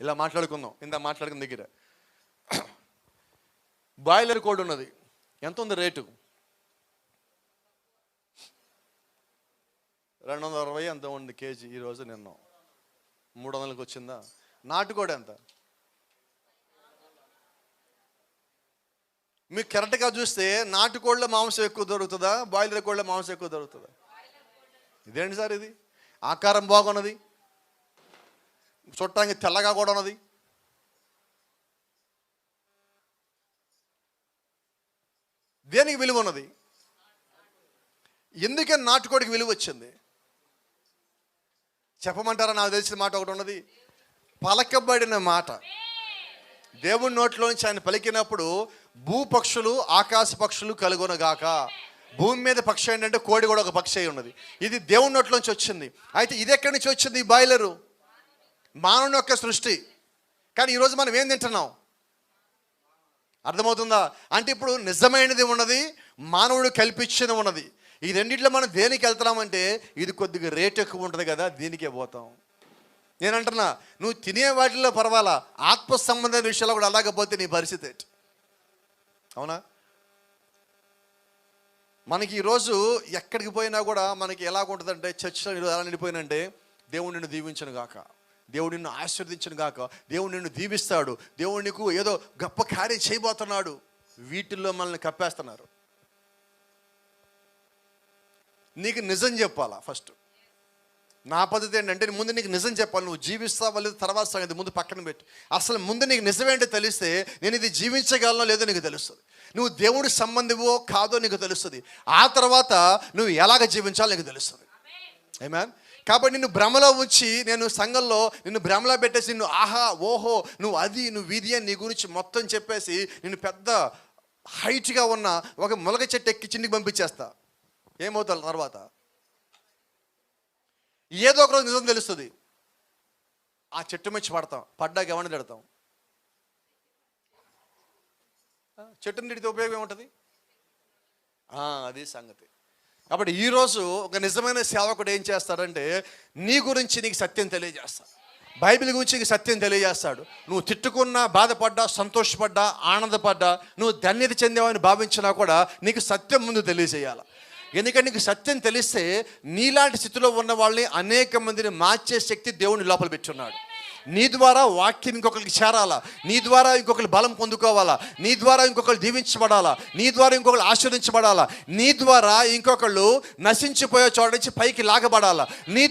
ఇలా మాట్లాడుకుందాం. ఇందా మాట్లాడుకున్న దగ్గర. బాయిలర్ కోడ్ ఉన్నది. ఎంత ఉంది రేటు? రెండు వందల అరవై ఎంత ఉంది కేజీ ఈరోజు నిన్న? మూడు వందలకు వచ్చిందా? నాటుకోడి ఎంత? మీకు కరెక్ట్గా చూస్తే నాటుకోళ్ళ మాంసం ఎక్కువ దొరుకుతుందా? బాయిలర్ కోళ్ళ మాంసం ఎక్కువ దొరుకుతుందా? ఇదేంటి సార్ ఇది? ఆకారం బాగున్నది. చుట్టానికి తెల్లగా కూడా ఉన్నది. దేనికి విలువ ఉన్నది? ఎందుకే నాటుకోడికి విలువ వచ్చింది? చెప్పమంటారా? నాకు తెలిసిన మాట ఒకటి ఉన్నది. పలకబడిన మాట. దేవుని నోట్లోంచి ఆయన పలికినప్పుడు భూపక్షులు ఆకాశ పక్షులు కలుగొనగాక భూమి మీద పక్షి ఏంటంటే కోడి కూడా ఒక పక్షి అయి ఉన్నది. ఇది దేవుని నోట్లోంచి వచ్చింది. అయితే ఇది ఎక్కడి నుంచి వచ్చింది ఈ బాయిలరు? మానవుని యొక్క సృష్టి. కానీ ఈరోజు మనం ఏం తింటున్నాం? అర్థమవుతుందా? అంటే ఇప్పుడు నిజమైనది ఉన్నది మానవుడు కల్పించింది ఉన్నది. ఈ రెండిట్లో మనం దేనికి వెళ్తున్నామంటే ఇది కొద్దిగా రేట్ ఎక్కువ ఉంటుంది కదా దీనికే పోతాం. నేను అంటున్నా నువ్వు తినే వాటిల్లో పర్వాలా? ఆత్మ సంబంధమైన విషయాల్లో కూడా అలాగే పోతే నీ పరిస్థితి ఏంటి? అవునా? మనకి ఈరోజు ఎక్కడికి పోయినా కూడా మనకి ఎలా ఉంటుందంటే చర్చిలో ఎలా నిండిపోయినంటే దేవుడు నిన్ను దీవించను గాక దేవుడు నిన్ను ఆశీర్దించను గాక. దేవుడు నిన్ను దీవిస్తాడు. దేవుడు నీకు ఏదో గొప్ప కార్యం చేయబోతున్నాడు. వీటిల్లో మనల్ని కప్పేస్తున్నారు. నీకు నిజం చెప్పాలా ఫస్ట్? నా పద్ధతి ఏంటంటే ముందు నీకు నిజం చెప్పాలి. నువ్వు జీవిస్తావా లేదు తర్వాత సంగతి ముందు పక్కన పెట్టి. అసలు ముందు నీకు నిజమేంటో తెలిస్తే నేను ఇది జీవించగలనో లేదో నీకు తెలుస్తుంది. నువ్వు దేవుడి సంబంధివో కాదో నీకు తెలుస్తుంది. ఆ తర్వాత నువ్వు ఎలాగ జీవించాలో నీకు తెలుస్తుంది. ఏమాన్ కాబట్టి నిన్ను భ్రమలో ఉంచి నేను సంఘంలో నిన్ను భ్రమలో పెట్టేసి నిన్ను ఆహా ఓహో నువ్వు అది నువ్వు ఇది అని నీ గురించి మొత్తం చెప్పేసి నిన్ను పెద్ద హైట్గా ఉన్న ఒక మొలక చెట్టు ఎక్కి చిండికి పంపించేస్తా. ఏమవుతావు తర్వాత? ఏదో ఒక రోజు నిజం తెలుస్తుంది. ఆ చెట్టు మెచ్చి పడతాం. పడ్డాక ఎవరిని తిడతాం? చెట్టుని తిడితే ఉపయోగం ఏముంటుంది? అది సంగతి. కాబట్టి ఈరోజు ఒక నిజమైన సేవకుడు ఏం చేస్తాడంటే నీ గురించి నీకు సత్యం తెలియజేస్తాడు. బైబిల్ గురించి నీకు సత్యం తెలియజేస్తాడు. నువ్వు తిట్టుకున్నా బాధపడ్డా సంతోషపడ్డా ఆనందపడ్డా నువ్వు ధన్యత చెందావని భావించినా కూడా నీకు సత్యం ముందు తెలియజేయాలి. ఎందుకంటే నీకు సత్యం తెలిస్తే నీలాంటి స్థితిలో ఉన్న వాళ్ళని అనేక మందిని మార్చే శక్తి దేవుని లోపల పెట్టున్నాడు. నీ ద్వారా వాక్యం ఇంకొకరికి చేరాలా? నీ ద్వారా ఇంకొకరు బలం పొందుకోవాలా? నీ ద్వారా ఇంకొకరు దీవించబడాలా? నీ ద్వారా ఇంకొకరు ఆశీర్వదించబడాలా? నీ ద్వారా ఇంకొకళ్ళు నశించిపోయే చోట నుంచి పైకి లాగబడాలా? నీ